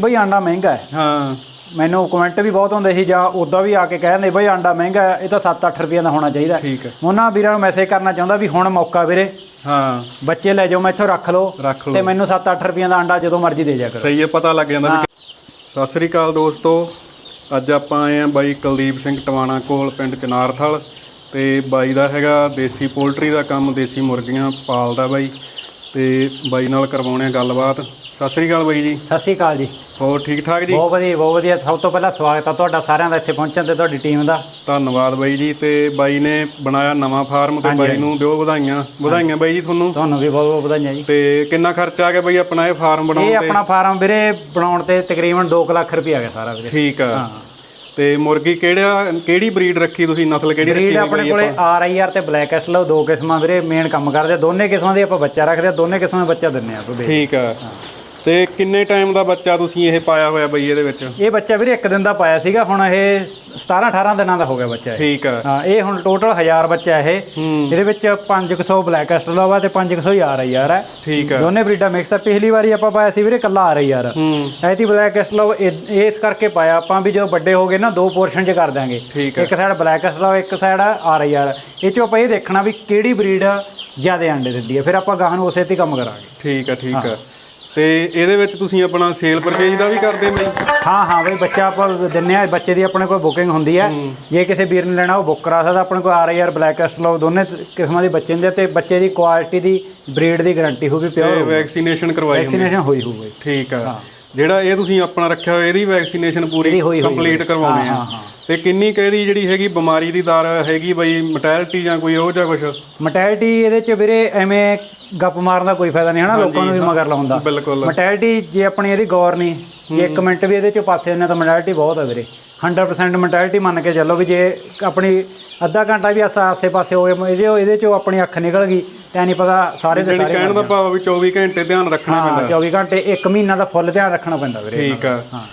ਬਈ ਆਂਡਾ ਮਹਿੰਗਾ ਹੈ। ਹਾਂ। ਮੈਨੂੰ ਕਮੈਂਟ ਵੀ ਬਹੁਤ ਹੁੰਦੇ ਸੀ ਜਾਂ ਉਦਾਂ ਵੀ ਆ ਕੇ ਕਹਿੰਦੇ ਬਈ ਆਂਡਾ ਮਹਿੰਗਾ ਹੈ, ਇਹ ਤਾਂ 7-8 ਰੁਪਏ ਦਾ ਹੋਣਾ ਚਾਹੀਦਾ ਠੀਕ ਹੈ। ਉਹਨਾਂ ਵੀਰਾਂ ਨੂੰ ਮੈਸੇਜ ਕਰਨਾ ਚਾਹੁੰਦਾ ਵੀ ਹੁਣ ਮੌਕਾ ਵੀਰੇ। ਹਾਂ। ਬੱਚੇ ਲੈ ਜਾਓ ਮੈਥੋਂ ਰੱਖ ਲਓ ਰੱਖ ਤੇ ਲਓ ਮੈਨੂੰ 7-8 ਰੁਪਏ ਦਾ ਆਂਡਾ ਜਦੋਂ ਮਰਜ਼ੀ ਦੇ ਜਾ ਕਰੋ। ਸਹੀ ਹੈ ਪਤਾ ਲੱਗ ਜਾਂਦਾ ਵੀ ਸਤਿ ਸ੍ਰੀ ਅਕਾਲ ਦੋਸਤੋ ਅੱਜ ਆਪਾਂ ਆਏ ਆ ਬਾਈ ਕੁਲਦੀਪ ਸਿੰਘ ਟਵਾਣਾ ਕੋਲ ਪਿੰਡ ਚਨਾਰਥਲ ਤੇ ਬਾਈ ਦਾ ਹੈਗਾ ਦੇਸੀ ਪੋਲਟਰੀ ਦਾ ਕੰਮ ਦੇਸੀ ਮੁਰਗੀਆਂ ਪਾਲਦਾ ਬਾਈ ਤੇ ਬਾਈ ਨਾਲ ਕਰਵਾਉਣੇ ਆ ਗੱਲਬਾਤ। ਸਤਿ ਸ੍ਰੀ ਅਕਾਲ ਬਾਈ ਜੀ। ਸਤਿ ਸ਼੍ਰੀ ਅਕਾਲ ਜੀ। ਹੋਰ ਠੀਕ ਠਾਕ ਜੀ? ਬਹੁਤ ਵਧੀਆ ਬਹੁਤ ਵਧੀਆ। ਸਭ ਤੋਂ ਪਹਿਲਾਂ ਸਵਾਗਤ ਆ ਤੁਹਾਡਾ ਸਾਰਿਆਂ ਦਾ ਇੱਥੇ ਪਹੁੰਚਣ ਤੇ ਤੁਹਾਡੀ ਟੀਮ ਦਾ। ਧੰਨਵਾਦ ਬਾਈ ਜੀ ਤੇ ਬਾਈ ਨੇ ਬਣਾਇਆ ਨਵਾਂ ਫਾਰਮ ਤੇ ਬਾਈ ਨੂੰ ਦਿਓ ਵਧਾਈਆਂ। ਵਧਾਈਆਂ ਬਾਈ ਜੀ ਤੁਹਾਨੂੰ। ਤੁਹਾਨੂੰ ਵੀ ਬਹੁਤ ਬਹੁਤ ਵਧਾਈਆਂ ਜੀ। ਤੇ ਕਿੰਨਾ ਖਰਚਾ ਆ ਗਿਆ ਬਾਈ ਆਪਣਾ ਇਹ ਫਾਰਮ ਇਹ ਬਣਾਉਣ ਤੇ? ਆਪਣਾ ਫਾਰਮ ਵੀਰੇ ਬਣਾਉਣ ਤੇ ਤਕਰੀਬਨ 2 ਲੱਖ ਰੁਪਏ ਆ ਗਿਆ ਸਾਰਾ ਵੀਰੇ। ਠੀਕ ਆ। ਤੇ ਮੁਰਗੀ ਕਿਹੜਾ ਕਿਹੜੀ ਬਰੀਡ ਰੱਖੀ ਤੁਸੀਂ? ਨਸਲ ਕਿਹੜੀ ਰੱਖੀ ਬਰੀਡ ਆਪਣੇ ਕੋਲੇ ਆਰ ਆਈ ਆਰ ਤੇ ਬਲੈਕ ਐਸਲੋ ਦੋ ਕਿਸਮਾਂ ਵੀਰੇ ਮੇਨ ਕੰਮ ਕਰਦੇ। ਦੋਨੇ ਕਿਸਮਾਂ ਦੇ ਆਪਾਂ ਬੱਚਾ ਰੱਖਦੇ ਦੋਨੇ ਕਿਸਮਾਂ ਦੇ ਬੱਚਾ ਦਿੰਨੇ ਆ। ਠੀਕ ਆ। ਤੇ ਕਿੰਨੇ ਟਾਈਮ ਦਾ ਬੱਚਾ ਤੁਸੀਂ ਇਹ ਪਾਇਆ ਹੋਇਆ ਬਈ ਇਹਦੇ ਵਿੱਚ? ਇਹ ਬੱਚਾ ਵੀਰੇ ਇੱਕ ਦਿਨ ਦਾ ਪਾਇਆ ਸੀਗਾ ਹੁਣ ਇਹ 17 18 ਦਿਨਾਂ ਦਾ ਹੋ ਗਿਆ ਬੱਚਾ ਇਹ। ਠੀਕ ਆ। ਹਾਂ ਇਹ ਹੁਣ ਟੋਟਲ 1000 ਬੱਚਾ ਇਹ। ਹੂੰ। ਇਹਦੇ ਵਿੱਚ 500 ਬਲੈਕ ਐਸਲੋ ਵਾ ਤੇ 500 ਆਰ ਆਈ ਆਰ ਹੈ ਠੀਕ ਆ। ਦੋਨੇ ਬਰੀਡਾਂ ਮਿਕਸ ਆ। ਪਿਛਲੀ ਵਾਰੀ ਆਪਾਂ ਪਾਇਆ ਸੀ ਵੀਰੇ ਕੱਲਾ ਆ ਰਹੀ ਯਾਰ। ਹੂੰ। ਐਤੀ ਬਲੈਕ ਐਸਲੋ ਇਸ ਕਰਕੇ ਪਾਇਆ। ਆਪਾਂ ਵੀ ਜਦੋਂ ਵੱਡੇ ਹੋ ਗਏ ਨਾ ਦੋ ਪੋਰਸ਼ਨ ਚ ਕਰ ਦਾਂਗੇ ਆ। ਇੱਕ ਸਾਈਡ ਬਲੈਕ ਐਸਲੋ ਇੱਕ ਸਾਈਡ ਆ ਰਹੀ ਯਾਰ। ਇਹ ਚੋਂ ਆਪਾਂ ਇਹ ਦੇਖਣਾ ਵੀ ਕਿਹੜੀ ਬਰੀਡ ਜ਼ਿਆਦਾ ਅੰਡੇ ਦਿੰਦੀ ਹੈ ਫਿਰ ਆਪਾਂ ਗਾਹਾਂ ਨੂੰ ਉਸੇ ਤੇ ਹੀ ਕੰਮ ਕਰਾਂਗੇ। ਠੀਕ ਆ ਠੀਕ ਆ। ਤੇ ਇਹਦੇ ਵਿੱਚ ਤੁਸੀਂ ਆਪਣਾ ਸੇਲ ਪਰਚੇਜ ਦਾ ਵੀ ਕਰਦੇ ਬਈ? ਹਾਂ ਹਾਂ ਬਈ ਬੱਚਾ ਆਪਾਂ ਦਿੰਨੇ ਆ ਬੱਚੇ ਦੀ ਆਪਣੇ ਕੋਲ ਬੁਕਿੰਗ ਹੁੰਦੀ ਹੈ। ਜੇ ਕਿਸੇ ਵੀਰ ਨੇ ਲੈਣਾ ਉਹ ਬੁੱਕ ਕਰਾ ਸਕਦਾ ਆਪਣੇ ਕੋਲ ਆਰ ਆਰ ਬਲੈਕ ਐਸਲੋ ਦੋਨੇ ਕਿਸਮਾਂ ਦੇ ਬੱਚੇ ਹੁੰਦੇ ਤੇ ਬੱਚੇ ਦੀ ਕੁਆਲਿਟੀ ਦੀ ਬਰੀਡ ਦੀ ਗਾਰੰਟੀ ਹੋਊਗੀ। ਪਿਓਰ ਵੈਕਸੀਨੇਸ਼ਨ ਕਰਵਾਈ ਵੈਕਸੀਨੇਸ਼ਨ ਹੋਈ ਹੋਊਗੀ ਠੀਕ ਆ। ਜਿਹੜਾ ਇਹ ਤੁਸੀਂ ਆਪਣਾ ਰੱਖਿਆ ਹੋਇਆ ਇਹਦੀ ਵੈਕਸੀਨੇਸ਼ਨ ਪੂਰੀ ਕੰਪਲੀਟ ਕਰਵਾਉਣੀ ਆ। ਹਾਂ, ਹਾਂ। ਤੇ ਕਿੰਨੀ ਕਹਿਦੀ ਜਿਹੜੀ ਹੈਗੀ ਬਿਮਾਰੀ ਦੀ ਦਰ ਹੈਗੀ ਬਈ ਮੋਰਟੈਲਿਟੀ ਜਾਂ ਕੋਈ ਉਹ ਜਾਂ ਕੁਝ ਮੋਰਟੈਲਿਟੀ ਇਹਦੇ ਚ ਵੀਰੇ ਐਵੇਂ ਗੱਪ ਮਾਰਨ ਦਾ ਕੋਈ ਫਾਇਦਾ ਨਹੀਂ ਹਨਾ ਲੋਕਾਂ ਨੂੰ ਵੀ ਮਗਰ ਲਾਉਂਦਾ ਬਿਲਕੁਲ। ਮੋਰਟੈਲਿਟੀ ਜੇ ਆਪਣੀ ਇਹਦੀ ਗੌਰ ਨਹੀਂ ਇੱਕ ਮਿੰਟ ਵੀ ਇਹਦੇ ਚ ਪਾਸੇ ਹੁੰਨੇ ਤਾਂ ਮੋਰਟੈਲਿਟੀ ਬਹੁਤ ਹੈ ਵੀਰੇ। 100% ਮੋਰਟੈਲਿਟੀ ਮੰਨ ਕੇ ਚੱਲੋ ਵੀ ਜੇ ਆਪਣੀ ਅੱਧਾ ਘੰਟਾ ਵੀ ਆਸਾ ਪਾਸੇ ਹੋਏ ਇਹਦੇ ਇਹਦੇ ਚੋਂ ਆਪਣੀ ਅੱਖ ਨਿਕਲ ਗਈ ਤਾਂ ਨਹੀਂ ਪਤਾ ਸਾਰੇ ਦੇ ਸਾਰੇ ਕਹਿਣ ਦਾ ਭਾਵ ਵੀ 24 ਘੰਟੇ ਧਿਆਨ ਰੱਖਣਾ ਪੈਂਦਾ। 24 ਘੰਟੇ 1 ਮਹੀਨਾ ਦਾ ਫੁੱਲ ਧਿਆਨ ਰੱਖਣਾ ਪੈਂਦਾ ਵੀਰੇ ਠੀਕ ਆ। ਹਾਂ।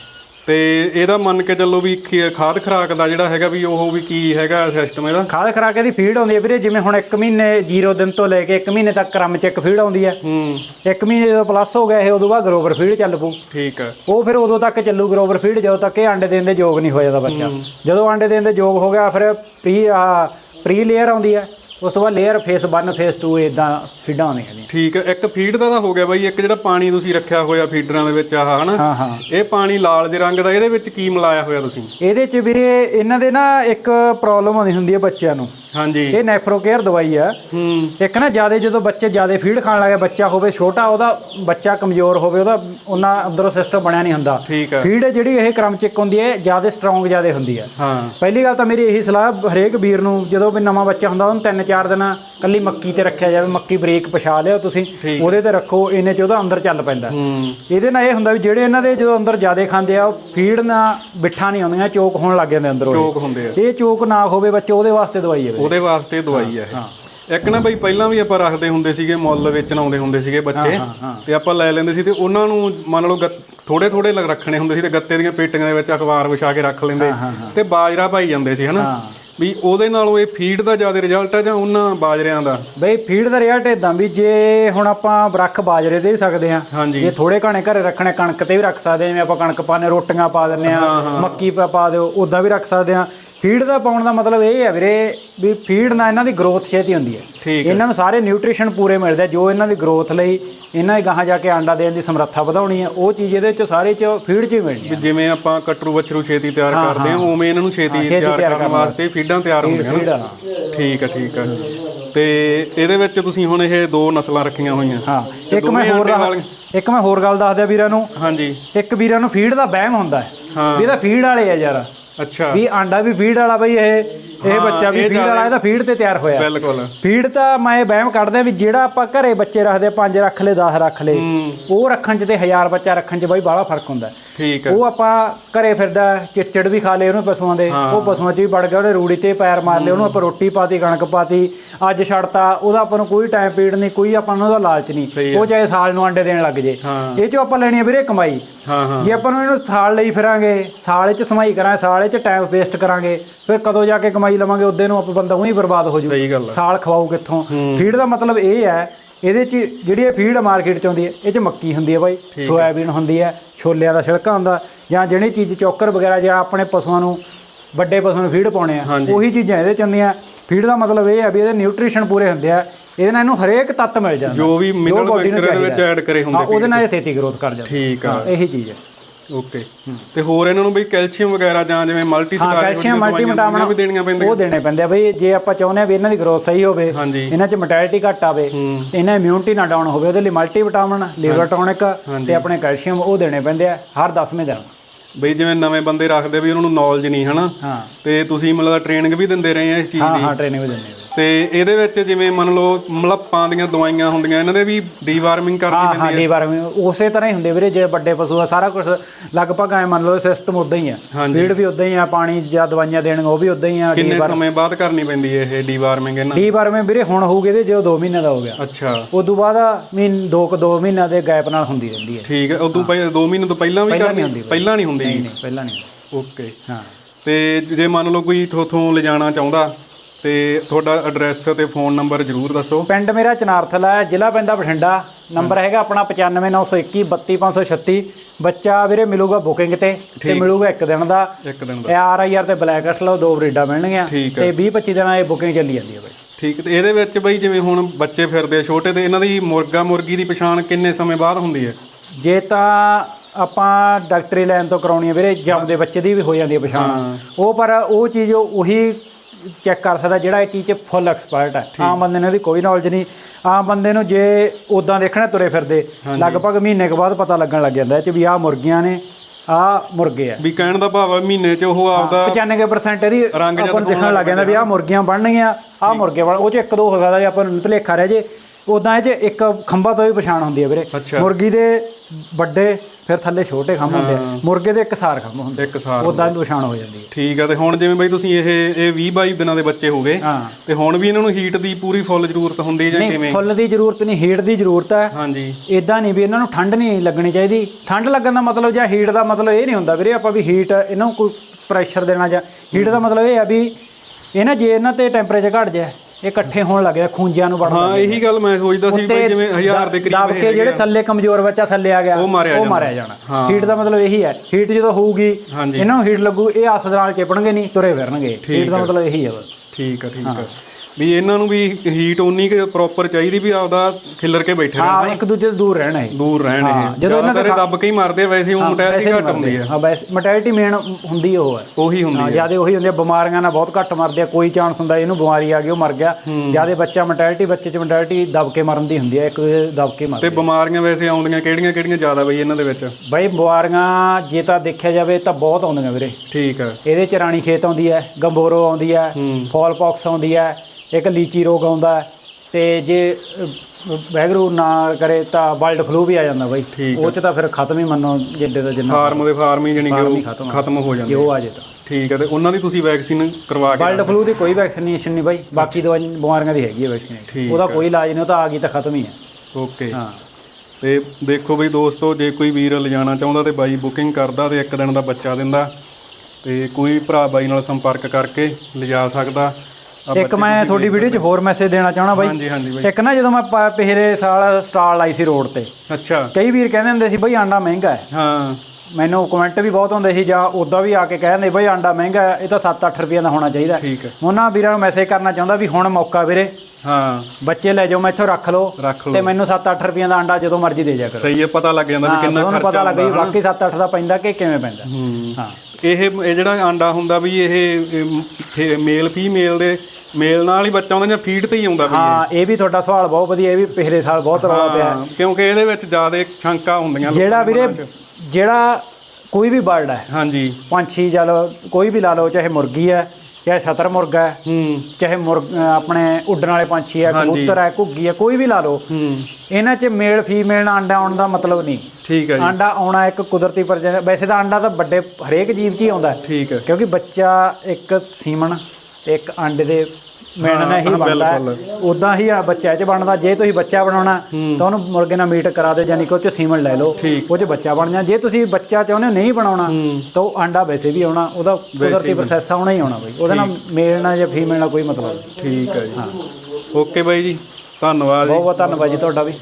ਤੇ ਇਹਦਾ ਮੰਨ ਕੇ ਚੱਲੋ ਵੀ ਖਾਦ ਖਰਾਕ ਦਾ ਜਿਹੜਾ ਹੈਗਾ ਵੀ ਉਹ ਵੀ ਕੀ ਹੈਗਾ ਸਿਸਟਮ ਇਹਦਾ? ਖਾਦ ਖਰਾਕ ਇਹਦੀ ਫੀਡ ਆਉਂਦੀ ਹੈ ਵੀਰੇ ਜਿਵੇਂ ਹੁਣ 1 ਮਹੀਨੇ 0 ਦਿਨ ਤੋਂ ਲੈ ਕੇ 1 ਮਹੀਨੇ ਤੱਕ ਕ੍ਰਮ ਚ ਇੱਕ ਫੀਡ ਆਉਂਦੀ ਹੈ। ਹੂੰ। ਇੱਕ ਮਹੀਨੇ ਜਦੋਂ ਪਲੱਸ ਹੋ ਗਿਆ ਇਹ ਉਦੋਂ ਬਾਅਦ ਗਰੋਵਰ ਫੀਡ ਚੱਲ ਪੂ ਠੀਕ ਆ ਉਹ ਫਿਰ ਉਦੋਂ ਤੱਕ ਚੱਲੂ ਗਰੋਵਰ ਫੀਡ ਜਦੋਂ ਤੱਕ ਇਹ ਅੰਡੇ ਦੇਣ ਦੇ ਯੋਗ ਨਹੀਂ ਹੋ ਜਾਂਦਾ ਬੱਚਾ। ਜਦੋਂ ਅੰਡੇ ਦੇਣ ਦੇ ਯੋਗ ਹੋ ਗਿਆ ਫਿਰ ਪ੍ਰੀ ਆ ਪ੍ਰੀ ਲੇਅਰ ਆਉਂਦੀ ਹੈ। ਉਸ ਤੋਂ ਬਾਅਦ ਲੇਅਰ ਫੇਸ 1 ਫੇਸ 2 ਇਦਾਂ ਫੀਡਾਂ ਆਉਂਦੀਆਂ ਨੇ। ਠੀਕ ਆ ਇੱਕ ਫੀਡ ਦਾ ਤਾਂ ਹੋ ਗਿਆ ਬਾਈ ਇੱਕ ਜਿਹੜਾ ਪਾਣੀ ਤੁਸੀਂ ਰੱਖਿਆ ਹੋਇਆ ਫੀਡਰਾਂ ਦੇ ਵਿੱਚ ਆਹ ਹਨਾ? ਹਾਂ ਹਾਂ। ਇਹ ਪਾਣੀ ਲਾਲ ਜਿਹੇ ਰੰਗ ਦਾ ਇਹਦੇ ਵਿੱਚ ਕੀ ਮਿਲਾਇਆ ਹੋਇਆ ਤੁਸੀਂ? ਇਹਦੇ ਚ ਵੀਰੇ ਇਹਨਾਂ ਦੇ ਨਾ ਇੱਕ ਪ੍ਰੋਬਲਮ ਆਉਂਦੀ ਹੁੰਦੀ ਹੈ ਬੱਚਿਆਂ ਨੂੰ। ਹਾਂਜੀ। ਇਹ ਨੈਫਰੋਕੇਅਰ ਦਵਾਈ ਆ। ਹੂੰ। ਇੱਕ ਨਾ ਜ਼ਿਆਦਾ ਜਦੋਂ ਬੱਚੇ ਜ਼ਿਆਦਾ ਫੀਡ ਖਾਣ ਲੱਗੇ ਬੱਚਾ ਹੋਵੇ ਛੋਟਾ ਉਹਦਾ ਬੱਚਾ ਕਮਜ਼ੋਰ ਹੋਵੇ ਉਹਦਾ ਉਹਨਾਂ ਅੰਦਰੋਂ ਸਿਸਟਮ ਬਣਿਆ ਨਹੀਂ ਹੁੰਦਾ। ਠੀਕ ਆ ਫੀਡ ਜਿਹੜੀ ਇਹ ਕ੍ਰਮ ਚਿਕ ਹੁੰਦੀ ਹੈ ਜ਼ਿਆਦਾ ਸਟਰੋਂਗ ਜ਼ਿਆਦਾ ਹੁੰਦੀ ਹੈ। ਹਾਂ। ਪਹਿਲੀ ਗੱਲ ਤਾਂ ਮੇਰੀ ਇਹੀ ਸਲਾਹ ਹਰੇਕ ਵੀਰ ਨੂੰ ਜਦੋਂ ਵੀ ਨਵਾਂ ਬੱਚਾ ਹੁੰਦਾ ਉਹਨੂੰ ਤਿੰਨ ਚਾਰ ਦਿਨ ਕੱਲੀ ਮੱਕੀ ਤੇ ਰੱਖਿਆ ਜਾਵੇ ਮੱਕੀ ਬ੍ਰੇਕ ਪਛਾ ਲਿਓ ਤੁਸੀਂ। ਉਹਦੇ ਤੇ ਰੱਖੋ ਇਹਨੇ ਚ ਉਹਦਾ ਅੰਦਰ ਚੱਲ ਪੈਂਦਾ। ਹੂੰ। ਇਹਦੇ ਨਾਲ ਇਹ ਹੁੰਦਾ ਵੀ ਜਿਹੜੇ ਇਹਨਾਂ ਦੇ ਜਦੋਂ ਅੰਦਰ ਜਿਆਦੇ ਖਾਂਦੇ ਆ ਉਹ ਫੀਡ ਨਾਲ ਬਿੱਠਾ ਨਹੀਂ ਆਉਂਦੀਆਂ ਚੋਕ ਹੋਣ ਲੱਗ ਜਾਂਦੇ ਅੰਦਰੋਂ ਚੋਕ ਹੁੰਦੇ ਆ। ਇਹ ਚੋਕ ਨਾ ਹੋਵੇ ਬੱਚੇ ਉਹਦੇ ਵਾਸਤੇ ਦਵਾਈ ਹੈ। ਉਹਦੇ ਵਾਸਤੇ ਦਵਾਈ ਇਹ। ਇੱਕ ਨਾ ਬਈ ਪਹਿਲਾਂ ਵੀ ਆਪਾਂ ਰੱਖਦੇ ਹੁੰਦੇ ਸੀਗੇ ਮੁੱਲ ਵੇਚਣ ਆਉਂਦੇ ਹੁੰਦੇ ਸੀਗੇ ਬੱਚੇ ਹਾਂ, ਹਾਂ। ਤੇ ਆਪਾਂ ਲੈ ਲੈਂਦੇ ਸੀ ਤੇ ਉਹਨਾਂ ਨੂੰ ਮੰਨ ਲਓ ਥੋੜੇ ਥੋੜੇ ਰੱਖਣੇ ਹੁੰਦੇ ਸੀ ਤੇ ਗੱਤੇ ਦੀਆਂ ਪੇਟੀਆਂ ਦੇ ਵਿੱਚ ਅਖਬਾਰ ਵਿਛਾ ਕੇ ਰੱਖ ਲੈਂਦੇ ਤੇ ਬਾਜਰਾ ਪਾਈ ਜਾਂਦੇ ਸੀ ਹਨਾ? ਹਾਂ। ਵੀ ਉਹਦੇ ਨਾਲੋਂ ਇਹ ਫੀਡ ਦਾ ਜ਼ਿਆਦਾ ਰਿਜ਼ਲਟ ਆ ਜਾਂ ਉਹਨਾਂ ਬਾਜਰਿਆਂ ਦਾ? ਬਈ ਫੀਡ ਦਾ ਰਿਜ਼ਲਟ ਇਦਾਂ ਵੀ ਜੇ ਹੁਣ ਆਪਾਂ ਰੱਖ ਬਾਜਰੇ ਦੇ ਵੀ ਸਕਦੇ ਆ ਹਾਂਜੀ। ਜੇ ਥੋੜੇ ਘਾਣੇ ਘਰੇ ਰੱਖਣੇ ਕਣਕ ਤੇ ਵੀ ਰੱਖ ਸਕਦੇ ਆ ਜਿਵੇਂ ਆਪਾਂ ਕਣਕ ਪਾਣੇ ਰੋਟੀਆਂ ਪਾ ਦਿੰਨੇ ਆ ਮੱਕੀ ਪਾ ਪਾ ਦਿਓ ਉਦਾਂ ਵੀ ਰੱਖ ਸਕਦੇ ਆ ਫੀਡ ਦਾ ਪਾਉਣ ਦਾ ਮਤਲਬ ਇਹ ਹੈ ਵੀਰੇ ਵੀ ਫੀਡ ਨਾਲ ਇਹਨਾਂ ਦੀ ਗਰੋਥ ਛੇਤੀ ਹੁੰਦੀ ਹੈ। ਠੀਕ ਇਹਨਾਂ ਨੂੰ ਸਾਰੇ ਨਿਊਟ੍ਰੀਸ਼ਨ ਪੂਰੇ ਮਿਲਦੇ ਜੋ ਇਹਨਾਂ ਦੀ ਗਰੋਥ ਲਈ ਇਹਨਾਂ ਦੀ ਗਾਹਾਂ ਜਾ ਕੇ ਆਂਡਾ ਦੇਣ ਦੀ ਸਮਰੱਥਾ ਵਧਾਉਣੀ ਹੈ ਉਹ ਚੀਜ਼ ਇਹਦੇ ਵਿੱਚ ਸਾਰੇ ਚ ਫੀਡ ਚ ਹੀ ਮਿਲਣੀ ਹੈ। ਜਿਵੇਂ ਆਪਾਂ ਕਟਰੂ ਬੱਛਰੂ ਛੇਤੀ ਤਿਆਰ ਕਰਦੇ ਆ ਉਵੇਂ ਇਹਨਾਂ ਨੂੰ ਛੇਤੀ ਤਿਆਰ ਕਰਨ ਵਾਸਤੇ ਫੀਡਾਂ ਤਿਆਰ ਹੁੰਦੀਆਂ ਫੀਡ ਨੇ ਵਾਲਾ ਠੀਕ ਆ ਠੀਕ ਆ ਤੇ ਇਹਦੇ ਵਿੱਚ ਤੁਸੀਂ ਹੁਣ ਇਹ ਦੋ ਨਸਲਾਂ ਰੱਖੀਆਂ ਹੋਈਆਂ। ਹਾਂ ਇੱਕ ਮੈਂ ਹੋਰ? ਇੱਕ ਮੈਂ ਹੋਰ ਗੱਲ ਦੱਸ ਦਿਆਂ ਵੀਰਾਂ ਨੂੰ। ਹਾਂਜੀ। ਇੱਕ ਵੀਰਾਂ ਨੂੰ ਫੀਡ ਦਾ ਵਹਿਮ ਹੁੰਦਾ ਹੈ। ਹਾਂ। ਵੀ ਇਹਦਾ ਫੀਡ ਵਾਲੇ ਆ ਯਾਰ। ਅੱਛਾ। ਵੀ ਆਂਡਾ ਵੀ ਫੀਡ ਵਾਲਾ ਬਈ ਇਹ। ਇਹ ਬੱਚਾ ਵੀ ਫੀਡ ਵਾਲਾ ਇਹਦਾ ਫੀਡ ਤੇ ਤਿਆਰ ਹੋਇਆ। ਬਿਲਕੁਲ। ਫੀਡ ਤਾਂ ਮੈਂ ਵਹਿਮ ਕੱਢਦਾ ਵੀ ਜਿਹੜਾ ਆਪਾਂ ਘਰੇ ਬੱਚੇ ਰੱਖਦੇ ਪੰਜ ਰੱਖ ਲਏ 10 ਰੱਖ ਲਏ ਹੂੰ। ਉਹ ਰੱਖਣ 'ਚ ਤੇ 1000 ਬੱਚਾ ਰੱਖਣ 'ਚ ਬਈ ਬਾਹਲਾ ਫ਼ਰਕ ਹੁੰਦਾ। ਹੈ। ਠੀਕ ਆ ਉਹ ਆਪਾਂ ਘਰੇ ਫਿਰਦਾ ਚਿੱਚੜ ਵੀ ਖਾ ਲਏ ਉਹਨੂੰ ਪਸ਼ੂਆਂ ਦੇ ਉਹ ਪਸ਼ੂਆਂ 'ਚ ਵੀ ਵੜ ਗਿਆ ਉਹਨੇ ਰੂੜੀ ਤੇ ਪੈਰ ਮਾਰ ਲਏ ਉਹਨੂੰ ਆਪਾਂ ਰੋਟੀ ਪਾਤੀ ਕਣਕ ਪਾਤੀ ਅੱਜ ਛੱਡਤਾ ਉਹਦਾ ਆਪਾਂ ਨੂੰ ਕੋਈ ਟਾਈਮ ਪੀੜ ਨਹੀਂ ਕੋਈ ਆਪਾਂ ਨੂੰ ਉਹਦਾ ਲਾਲਚ ਨਹੀਂ। ਉਹ ਚਾਹੇ ਸਾਲ ਨੂੰ ਅੰਡੇ ਦੇਣ ਲੱਗ ਜੇ। ਹਾਂ। ਇਹ 'ਚੋਂ ਆਪਾਂ ਲੈਣੀ ਆ ਵੀਰੇ ਕਮਾਈ। ਹਾਂ ਹਾਂ। ਜੇ ਆਪਾਂ ਨੂੰ ਇਹਨੂੰ ਸਾਲ ਲਈ ਫਿਰਾਂਗੇ ਸਾਲ 'ਚ ਸਮਾਈ ਕਰਾਂਗੇ ਸਾਲ 'ਚ ਟਾਈਮ ਵੇਸਟ ਕਰਾਂਗੇ ਫਿਰ ਕਦੋਂ ਜਾ ਕੇ ਕਮਾਈ ਲਵਾਂਗੇ ਉਦੋਂ ਨੂੰ ਆਪਾਂ ਬੰਦਾ ਉਹੀ ਬਰਬਾਦ ਹੋ ਜੂ। ਸਹੀ ਗੱਲ ਆ। ਸਾਲ ਖਵਾਉ ਕਿੱਥੋਂ? ਫੀਡ ਦਾ ਮਤਲਬ ਇਹ ਹੈ ਇਹਦੇ ਚ ਜਿਹੜੀ ਇਹ ਫੀਡ ਮਾਰਕੀਟ ਚ ਆਉਂਦੀ ਹੈ ਇਹ ਚ ਮੱਕੀ ਹੁੰਦੀ ਹੈ ਬਾਈ ਸੋਇਆਬੀਨ ਹੁੰਦੀ ਹੈ ਛੋਲਿਆਂ ਦਾ ਛਿਲਕਾ ਹੁੰਦਾ ਜਾਂ ਜਿਹੜੀ ਚੀਜ਼ ਚੋਕਰ ਵਗੈਰਾ ਜਿਹੜਾ ਆਪਣੇ ਪਸ਼ੂਆਂ ਨੂੰ ਵੱਡੇ ਪਸ਼ੂਆਂ ਨੂੰ ਫੀਡ ਪਾਉਣੇ ਆ। ਉਹੀ ਚੀਜ਼ਾਂ ਇਹਦੇ ਚ ਹੁੰਦੀਆਂ। ਫੀਡ ਦਾ ਮਤਲਬ ਇਹ ਹੈ ਵੀ ਇਹਦੇ ਨਿਊਟ੍ਰੀਸ਼ਨ ਪੂਰੇ ਹੁੰਦੇ ਆ ਇਹਦੇ ਨਾਲ ਇਹਨੂੰ ਹਰੇਕ ਤੱਤ ਮਿਲ ਜਾਂਦਾ। ਜੋ ਵੀ ਮਿਨਰਲ ਵਿੱਚ। ਐਡ ਕਰੇ ਹੁੰਦੇ ਉਹਦੇ ਨਾਲ ਇਹ ਛੇਤੀ ਗਰੋਥ ਕਰ ਜਾਂਦਾ। ਠੀਕ ਆ। ਇਹੀ ਚੀਜ਼ ਹੈ। ਓਕੇ। ਤੇ ਹੋਰ ਇਹਨਾਂ ਨੂੰ ਬਈ ਕੈਲਸ਼ੀਅਮ ਵਗੈਰਾ ਜਾਂ ਜਿਵੇਂ ਮਲਟੀ ਹਾਂ ਸਟਾਰ ਕੈਲਸ਼ੀਅਮ ਮਲਟੀਵਿਟਾਮਿਨ ਵੀ ਦੇਣੀਆਂ ਪੈਂਦੀਆਂ? ਉਹ ਦੇਣੇ ਪੈਂਦੇ ਆ ਬਈ ਜੇ ਆਪਾਂ ਚਾਹੁੰਦੇ ਆ ਵੀ ਇਹਨਾਂ ਦੀ ਗਰੋਥ ਸਹੀ ਹੋਵੇ ਇਹਨਾਂ 'ਚ ਮੋਟੈਲਿਟੀ ਘੱਟ ਆਵੇ ਹੂੰ। ਤੇ ਇਹਨਾਂ ਇਮਿਊਨਿਟੀ ਨਾ ਡਾਊਨ ਹੋਵੇ ਉਹਦੇ ਲਈ ਮਲਟੀਵਿਟਾਮਿਨ ਲੀਵਰ ਟੌਨਿਕ ਹਾਂਜੀ। ਤੇ ਆਪਣੇ ਕੈਲਸ਼ੀਅਮ ਉਹ ਦੇਣੇ ਪੈਂਦੇ ਆ ਹਰ 10ਵੇਂ ਦਿਨ ਬਈ ਜਿਵੇਂ ਨਵੇਂ ਬੰਦੇ ਰੱਖਦੇ ਵੀ ਉਹਨਾਂ ਨੂੰ ਨੌਲੇਜ ਨਹੀਂ ਹਨਾ? ਹਾਂ। ਤੇ ਤੁਸੀਂ ਮਤਲਬ ਟ੍ਰੇਨਿੰਗ ਵੀ ਦਿੰਦੇ ਰਹੇ ਆ ਇਸ ਚੀਜ਼ ਹਾਂ ਦੀ? ਹਾਂ ਟ੍ਰੇਨਿੰਗ ਵੀ ਦਿੰਦੇ ਆ। ਤੇ ਇਹਦੇ ਵਿੱਚ ਜਿਵੇਂ ਮੰਨ ਲਓ ਮਲੱਪਾਂ ਦੀਆਂ ਦਵਾਈਆਂ ਹੁੰਦੀਆਂ ਇਹਨਾਂ ਦੇ ਵੀ ਡੀਵਾਰਮਿੰਗ ਕਰਨੀ ਹਾਂ ਪੈਂਦੀ ਹਾਂ ਡੀ ਵਾਰ ਉਸੇ ਤਰ੍ਹਾਂ ਹੀ ਹੁੰਦੇ ਵੀਰੇ ਜੇ ਵੱਡੇ ਪਸ਼ੂ ਆ ਸਾਰਾ ਕੁਝ ਲਗਭਗ ਐ ਮੰਨ ਲਓ ਸਿਸਟਮ ਉਦਾਂ ਹੀ ਆ। ਹਾਂਜੀ। ਫੀਡ ਵੀ ਉਦਾਂ ਹੀ ਆ ਪਾਣੀ ਜਾਂ ਦਵਾਈਆਂ ਦੇਣੀਆਂ ਉਹ ਵੀ ਉਦਾਂ ਹੀ ਆ ਕਿੰਨੇ ਸਮੇਂ ਬਾਅਦ ਕਰਨੀ ਪੈਂਦੀ ਹੈ ਇਹ ਡੀਵਾਰਮਿੰਗ ਇਹਨਾਂ ਡੀ ਵਾਰ ਹੁਣ ਹੋਊਗੇ ਤੇ ਜੋ 2 ਮਹੀਨੇ ਦਾ ਹੋ ਗਿਆ। ਅੱਛਾ। ਉਸ ਤੋਂ ਬਾਅਦ ਮਹੀਨ ਦੋ ਕੁ ਦੋ ਮਹੀਨਿਆਂ ਦੇ ਗੈਪ ਨਾਲ ਹੁੰਦੀ ਰਹਿੰਦੀ ਹੈ। ਠੀਕ ਹੈ ਉਦੋਂ ਪਹਿਲਾਂ 2 ਮਹੀਨੇ ਤੋਂ ਪਹਿਲਾਂ ਵੀ ਪਹਿਲਾਂ ਕਰਨੀ ਹੁੰਦੀ ਪਹਿਲਾਂ ਨਹੀਂ ਹੁੰਦੀ? ਨਹੀਂ ਨਹੀਂ ਪਹਿਲਾਂ ਨਹੀਂ। ਓਕੇ। ਹਾਂ। ਤੇ ਜੇ ਮੰਨ ਲਓ ਕੋਈ ਥੋਥੋਂ ਲਿਜਾਣਾ ਚਾਹੁੰਦਾ ਤੇ ਤੁਹਾਡਾ ਐਡਰੈਸ ਤੇ ਫੋਨ ਨੰਬਰ ਜ਼ਰੂਰ ਦੱਸੋ। ਪਿੰਡ ਮੇਰਾ ਚਨਾਰਥਲ ਹੈ ਜ਼ਿਲ੍ਹਾ ਪੈਂਦਾ ਬਠਿੰਡਾ। ਨੰਬਰ ਹੈਗਾ ਆਪਣਾ 95921 32536 ਬੱਚਾ ਵੀਰੇ ਮਿਲੂਗਾ ਬੁਕਿੰਗ ਤੇ ਤੇ ਮਿਲੂਗਾ ਇੱਕ ਦਿਨ ਦਾ। ਇੱਕ ਦਿਨ ਦਾ। ਆਰ ਆਈ ਆਰ ਤੇ ਬਲੈਕ ਅਸਲ ਦੋ ਬਰੀਡਾਂ ਮਿਲਣਗੀਆਂ। ਤੇ 20 25 ਦਿਨਾਂ ਇਹ ਬੁਕਿੰਗ ਚੱਲੀ ਜਾਂਦੀ ਹੈ ਬਾਈ। ਠੀਕ ਤੇ ਇਹਦੇ ਵਿੱਚ ਬਈ ਜਿਵੇਂ ਹੁਣ ਬੱਚੇ ਫਿਰਦੇ ਆ ਛੋਟੇ ਤੇ ਇਹਨਾਂ ਦੀ ਮੁਰਗਾ ਮੁਰਗੀ ਦੀ ਪਛਾਣ ਕਿੰਨੇ ਸਮੇਂ ਬਾਅਦ ਹੁੰਦੀ ਹੈ? ਜੇ ਤਾਂ ਆਪਾਂ ਡਾਕਟਰੀ ਲਾਈਨ ਤੋਂ ਕਰਾਉਣੀ ਹੈ ਵੀਰੇ ਜੰਮਦੇ ਬੱਚੇ ਦੀ ਵੀ ਹੋ ਜਾਂਦੀ ਹੈ ਪਛਾਣ। ਉਹ ਪਰ ਉਹ ਚੀਜ਼ ਉਹੀ ਚੈੱਕ ਕਰ ਸਕਦਾ ਜਿਹੜਾ ਇਹ ਚੀਜ਼ 'ਚ ਫੁੱਲ ਐਕਸਪਰਟ ਹੈ। ਆਮ ਬੰਦੇ ਨੂੰ ਇਹਦੀ ਕੋਈ ਨੌਲੇਜ ਨਹੀਂ। ਆਮ ਬੰਦੇ ਨੂੰ ਜੇ ਉਦਾਂ ਦੇਖਣਾ ਤੁਰੇ ਫਿਰਦੇ ਲਗਭਗ ਮਹੀਨੇ ਕੁ ਬਾਅਦ ਪਤਾ ਲੱਗਣ ਲੱਗ ਜਾਂਦਾ 'ਚ ਵੀ ਆਹ ਮੁਰਗੀਆਂ ਨੇ ਆਹ ਮੁਰਗੇ ਆ। ਵੀ ਕਹਿਣ ਦਾ ਭਾਵ ਹੈ ਮਹੀਨੇ 'ਚ ਉਹ ਆਪਦਾ 95% ਇਹਦੀ ਰੰਗ ਜਦ ਦਿਖਣ ਲੱਗ ਜਾਂਦਾ ਵੀ ਆਹ ਮੁਰਗੀਆਂ ਬਣਨਗੀਆਂ ਆਹ ਮੁਰਗੇ ਬਣ ਉਹ 'ਚ ਇੱਕ ਦੋ ਹੋ ਸਕਦਾ ਜੇ ਆਪਾਂ ਨੂੰ ਭੁਲੇਖਾ ਰਹਿ ਜੇ। ਉਦਾਂ ਇਹ 'ਚ ਇੱਕ ਖੰਭਾ ਤੋਂ ਵੀ ਪਛਾਣ ਹੁੰਦੀ ਹੈ ਵੀਰੇ। ਮੁਰਗੀ ਦੇ ਵੱਡੇ ਫਿਰ ਥੱਲੇ ਛੋਟੇ ਖੰਭ ਹੁੰਦੇ ਆ। ਮੁਰਗੇ ਦੇ ਇੱਕ ਸਾਰ ਖੰਭ ਹੁੰਦੇ ਇੱਕ ਸਾਲ ਉਦਾਂ ਦੀ ਪਛਾਣ ਹੋ ਜਾਂਦੀ ਹੈ। ਠੀਕ ਹੈ ਤੇ ਹੁਣ ਜਿਵੇਂ ਬਈ ਤੁਸੀਂ ਇਹ ਇਹ 20 22 ਦਿਨਾਂ ਦੇ ਬੱਚੇ ਹੋ ਗਏ। ਤੇ ਹੁਣ ਵੀ ਇਹਨਾਂ ਨੂੰ ਹੀਟ ਦੀ ਪੂਰੀ ਫੁੱਲ ਜ਼ਰੂਰਤ ਹੁੰਦੀ ਹੈ ਜਾਂ ਨਹੀਂ ਕਿਵੇਂ? ਫੁੱਲ ਦੀ ਜ਼ਰੂਰਤ ਨਹੀਂ ਹੀਟ ਦੀ ਜ਼ਰੂਰਤ ਹੈ। ਹਾਂਜੀ। ਇਦਾਂ ਨਹੀਂ ਵੀ ਇਹਨਾਂ ਨੂੰ ਠੰਡ ਨਹੀਂ ਲੱਗਣੀ ਚਾਹੀਦੀ। ਠੰਡ ਲੱਗਣ ਦਾ ਮਤਲਬ ਜਾਂ ਹੀਟ ਦਾ ਮਤਲਬ ਇਹ ਨਹੀਂ ਹੁੰਦਾ ਵੀਰੇ ਆਪਾਂ ਵੀ ਹੀਟ ਇਹਨਾਂ ਨੂੰ ਕੋਈ ਪ੍ਰੈਸ਼ਰ ਦੇਣਾ ਜਾਂ ਹੀਟ ਦਾ ਮਤਲਬ ਇਹ ਹੈ ਵੀ ਇਹ ਨਾ ਜੇ ਇਹਨਾਂ ਤੇ ਟੈਂਪਰੇਚਰ ਘਟ ਜਾਏ ਇਕੱਠੇ ਹੋਣ ਲੱਗ ਗਿਆ ਖੂੰਜਿਆਂ ਨੂੰ ਵੜਨ ਹਾਂ ਇਹੀ ਗੱਲ ਮੈਂ ਸੋਚਦਾ ਸੀ ਬਈ ਜਿਵੇਂ 1000 ਦੇ ਦਬ ਕਰੀਬ ਕੇ ਜਿਹੜੇ ਥੱਲੇ ਕਮਜ਼ੋਰ ਬੱਚਾ ਥੱਲੇ ਆ ਗਿਆ ਉਹ ਮਾਰਿਆ ਜਾਣਾ। ਹੀਟ ਦਾ ਮਤਲਬ ਇਹੀ ਹੈ ਹੀਟ ਜਦੋਂ ਹੋਊਗੀ ਇਹਨਾਂ ਨੂੰ ਹੀਟ ਲੱਗੂ ਇਹ ਆਸ ਦੇ ਨਾਲ ਚਿਪਣਗੇ ਨਹੀਂ ਤੁਰੇ ਫਿਰਨਗੇ। ਹੀਟ ਦਾ ਮਤਲਬ ਇਹੀ ਹੈ ਬਸ। ਠੀਕ ਆ ਠੀਕ ਆ ਵੀ ਇਹਨਾਂ ਨੂੰ ਵੀ ਹੀਟ ਉਨੀ ਕਿ ਪ੍ਰੋਪਰ ਚਾਹੀਦੀ ਵੀ ਆਪਦਾ ਖਿੱਲਰ ਕੇ ਬੈਠੇ ਰਹਿਣ। ਹਾਂ ਇੱਕ ਦੂਜੇ ਤੋਂ ਦੂਰ ਰਹਿਣਾ ਇਹ ਦੂਰ ਰਹਿਣ ਹਾਂ, ਇਹ ਜਦੋਂ ਇਹਨਾਂ ਇਹ ਦੱਬ ਕੇ ਹੀ ਮਾਰਦੇ ਆ, ਵੈਸੇ ਉਹ ਮੋਟੈਲਿਟੀ ਘੱਟ ਹੁੰਦੀ ਹੈ। ਹਾਂ ਬਸ ਮੋਟੈਲਿਟੀ ਮੇਨ ਹੁੰਦੀ ਉਹ ਹੈ। ਉਹੀ ਹੁੰਦੀ ਹਾਂ ਹੈ। ਜ਼ਿਆਦਾ ਉਹੀ ਹੁੰਦੀ ਆ ਬਿਮਾਰੀਆਂ ਨਾਲ ਬਹੁਤ ਘੱਟ ਮਰਦੇ ਆ ਕੋਈ ਚਾਂਸ ਹੁੰਦਾ ਇਹਨੂੰ ਬਿਮਾਰੀ ਆ ਗਈ ਉਹ ਮਰ ਗਿਆ। ਜ਼ਿਆਦਾ ਬੱਚਾ ਮੋਟੈਲਿਟੀ ਬੱਚੇ ਚ ਮੋਟੈਲਿਟੀ ਦਬ ਕੇ ਮਰਨ ਦੀ ਹੁੰਦੀ ਹੈ ਇੱਕ ਦੂਜੇ ਦਬ ਕੇ ਮਰ ਤੇ ਬਿਮਾਰੀਆਂ ਵੈਸੇ ਆਉਂਦੀਆਂ ਕਿਹੜੀਆਂ ਕਿਹੜੀਆਂ ਜ਼ਿਆਦਾ ਬਈ ਇਹਨਾਂ ਦੇ ਵਿੱਚ? ਬਈ ਬਿਮਾਰੀਆਂ ਜੇ ਤਾਂ ਦੇਖਿਆ ਜਾਵੇ ਤਾਂ ਬਹੁਤ ਆਉਂਦੀਆਂ ਵੀਰੇ। ਠੀਕ ਆ ਇਹਦੇ ਚ ਰਾਣੀ ਖੇਤ ਆਉਂਦੀ ਹੈ ਗੰਬੋਰੋ ਆਉਂਦੀ ਹੈ ਹੂੰ। ਫਾਲ ਪੌਕਸ ਆਉਂਦੀ ਹੈ ਇੱਕ ਲੀਚੀ ਰੋਗ ਆਉਂਦਾ ਤੇ ਜੇ ਵੈਗਰੂ ਨਾ ਕਰੇ ਤਾਂ ਵਾਈਲਡ ਫਲੂ ਵੀ ਆ ਜਾਂਦਾ ਬਾਈ। ਉਹ ਚ ਤਾਂ ਫਿਰ ਖਤਮ ਹੀ ਮੰਨੋ ਜਿੱਡੇ ਦਾ ਜਿੰਨਾ ਫਾਰਮ ਦੇ ਫਾਰਮ ਹੀ ਜਾਨੀ ਕਿ ਹੀ ਖਤਮ ਹੋ ਜੇ ਜਾਂਦੇ ਉਹ ਆ। ਜੇ ਤਾਂ। ਠੀਕ ਹੈ ਤੇ ਉਹਨਾਂ ਦੀ ਤੁਸੀਂ ਵੈਕਸੀਨ ਕਰਵਾ ਕੇ ਵਾਈਲਡ ਫਲੂ ਦੀ ਕੋਈ ਵੈਕਸੀਨੇਸ਼ਨ ਨਹੀਂ ਬਾਈ ਬਾਕੀ ਦਵਾਈ ਬਿਮਾਰੀਆਂ ਦੀ ਹੈਗੀ ਹੈ ਵੈਕਸੀਨ। ਉਹਦਾ ਕੋਈ ਇਲਾਜ ਨਹੀਂ ਉਹ ਤਾਂ ਆ ਗਈ ਤਾਂ ਖਤਮ ਹੀ ਹੈ ਓਕੇ। ਹਾਂ। ਤੇ ਦੇਖੋ ਬਈ ਦੋਸਤੋ ਜੇ ਕੋਈ ਵੀਰ ਲਿਜਾਣਾ ਚਾਹੁੰਦਾ ਤੇ ਬਾਈ ਬੁਕਿੰਗ ਕਰਦਾ ਤੇ ਇੱਕ ਦਿਨ ਦਾ ਬੱਚਾ ਦਿੰਦਾ ਤੇ ਕੋਈ ਭਰਾ ਬਾਈ ਨਾਲ ਸੰਪਰਕ ਕਰਕੇ ਲਿਜਾ ਸਕਦਾ। ਇੱਕ ਮੈਂ ਤੁਹਾਡੀ ਵੀਡੀਓ 'ਚ ਹੋਰ ਮੈਸੇਜ ਦੇਣਾ ਚਾਹਣਾ ਬਾਈ। ਹਾਂਜੀ ਹਾਂਜੀ ਬਾਈ। ਇੱਕ ਨਾ ਜਦੋਂ ਮੈਂ ਪ- ਪਿਛਲੇ ਸਾਲ ਸਟਾਲ ਲਾਈ ਸੀ ਰੋਡ ਤੇ। ਅੱਛਾ। ਕਈ ਵੀਰ ਕਹਿੰਦੇ ਹੁੰਦੇ ਸੀ ਬਈ ਆਂਡਾ ਮਹਿੰਗਾ ਹੈ। ਹਾਂ। ਮੈਨੂੰ ਕਮੈਂਟ ਵੀ ਬਹੁਤ ਹੁੰਦੇ ਸੀ ਜਾਂ ਉਦਾਂ ਵੀ ਆ ਕੇ ਕਹਿੰਦੇ ਬਈ ਆਂਡਾ ਮਹਿੰਗਾ ਹੈ ਇਹ ਤਾਂ 7-8 ਰੁਪਏ ਦਾ ਹੋਣਾ ਚਾਹੀਦਾ ਠੀਕ ਹੈ। ਉਹਨਾਂ ਵੀਰਾਂ ਨੂੰ ਮੈਸੇਜ ਕਰਨਾ ਚਾਹੁੰਦਾ ਵੀ ਹੁਣ ਮੌਕਾ ਵੀਰੇ। ਹਾਂ। ਬੱਚੇ ਲੈ ਜਾਓ ਮੈਥੋਂ ਰੱਖ ਲਓ। ਰੱਖ ਤੇ ਲਓ ਮੈਨੂੰ 7-8 ਰੁਪਏ ਦਾ ਆਂਡਾ ਜਦੋਂ ਮਰਜ਼ੀ ਦੇ ਜਾ ਕਰੋ। ਸਹੀ ਹੈ ਪਤਾ ਲੱਗ ਜਾਂਦਾ ਵੀ ਕਿੰਨਾ ਤੁਹਾਨੂੰ ਖਰਚਾ ਪਤਾ ਲੱਗ ਗਈ ਹਨਾ। ਵਾਕਈ 7-8 ਦਾ ਪੈਂਦਾ ਕਿ ਕਿਵੇਂ ਪੈਂਦਾ। ਹੂੰ। ਹਾਂ। ਇਹ ਇਹ ਜਿਹੜਾ ਆਂਡਾ ਹੁੰਦਾ ਵੀ ਇਹ ਮੇਲ ਫੀਮੇਲ ਦੇ ਮੇਲ ਨਾਲ ਹੀ ਬੱਚਾ ਹੁੰਦਾ ਜਾਂ ਫੀਡ ਤੇ ਹੀ ਆਉਂਦਾ ਵੀ ਹਾਂ ਇਹ? ਵੀ ਤੁਹਾਡਾ ਸਵਾਲ ਬਹੁਤ ਵਧੀਆ ਇਹ ਵੀ ਪਿਛਲੇ ਸਾਲ ਬਹੁਤ ਰੌਲਾ ਪਿਆ। ਹਾਂ ਕਿਉਂਕਿ ਇਹਦੇ ਵਿੱਚ ਜ਼ਿਆਦਾ ਸ਼ੰਕਾ ਹੁੰਦੀਆਂ ਜਿਹੜਾ ਵੀਰੇ। ਜਿਹੜਾ ਕੋਈ ਵੀ ਬਰਡ ਹੈ ਹਾਂਜੀ। ਪੰਛੀ ਜਾਂ ਲਓ ਕੋਈ ਵੀ ਲਾ ਲਓ ਚਾਹੇ ਮੁਰਗੀ ਹੈ ਚਾਹੇ ਛਤਰ ਮੁਰਗਾ ਹੈ ਹੂੰ। ਚਾਹੇ ਮੁਰਗ ਆਪਣੇ ਉੱਡਣ ਵਾਲੇ ਪੰਛੀ ਹੈ। ਕਬੂਤਰ ਹੈ ਘੁੱਗੀ ਹੈ ਕੋਈ ਵੀ ਲਾ ਲਓ ਹੂੰ। ਇਹਨਾਂ 'ਚ ਮੇਲ ਫੀਮੇਲ ਨਾਲ ਆਂਡਾ ਆਉਣ ਦਾ ਮਤਲਬ ਨਹੀਂ। ਠੀਕ ਹੈ ਜੀ। ਆਂਡਾ ਆਉਣਾ ਇੱਕ ਕੁਦਰਤੀ ਪ੍ਰਜਨਨ ਵੈਸੇ ਤਾਂ ਆਂਡਾ ਤਾਂ ਵੱਡੇ ਹਰੇਕ ਜੀਵ 'ਚ ਹੀ ਆਉਂਦਾ ਠੀਕ ਹੈ। ਕਿਉਂਕਿ ਬੱਚਾ ਇੱਕ ਸੀਮਨ ਇੱਕ ਅੰਡੇ ਦੇ ਮਿਲਣ ਨਾਲ ਹੀ ਬਣਦਾ। ਹੈ। ਉਦਾਂ ਹੀ ਆ ਬੱਚਾ 'ਚ ਬਣਦਾ ਜੇ ਤੁਸੀਂ ਬੱਚਾ ਬਣਾਉਣਾ ਤਾਂ ਉਹਨੂੰ ਮੁਰਗੇ ਨਾਲ ਮੀਟ ਕਰਾ ਦਿਓ ਯਾਨੀ ਕਿ ਉਹ 'ਚ ਸੀਮਨ ਲੈ ਲਓ। ਠੀਕ। ਉਹ 'ਚ ਬੱਚਾ ਬਣ ਜਾ ਜੇ ਤੁਸੀਂ ਬੱਚਾ ਚਾਹੁੰਦੇ ਹੋ ਨਹੀਂ ਬਣਾਉਣਾ ਤਾਂ ਉਹ ਆਂਡਾ ਵੈਸੇ ਵੀ ਆਉਣਾ ਉਹਦਾ ਕੁਦਰਤੀ ਪ੍ਰੋਸੈਸ ਆਉਣਾ ਹੀ ਆਉਣਾ ਬਈ। ਉਹਦੇ ਨਾਲ ਮੇਲ ਨਾਲ ਜਾਂ ਫੀਮੇਲ ਨਾਲ ਕੋਈ ਮਤਲਬ ਨਹੀਂ। ਠੀਕ ਹੈ ਜੀ। ਓਕੇ ਬਾਈ ਜੀ ਧੰਨਵਾਦ ਜੀ। ਬਹੁਤ ਬਹੁਤ ਧੰਨਵਾਦ ਜੀ ਤੁਹਾਡਾ ਵੀ।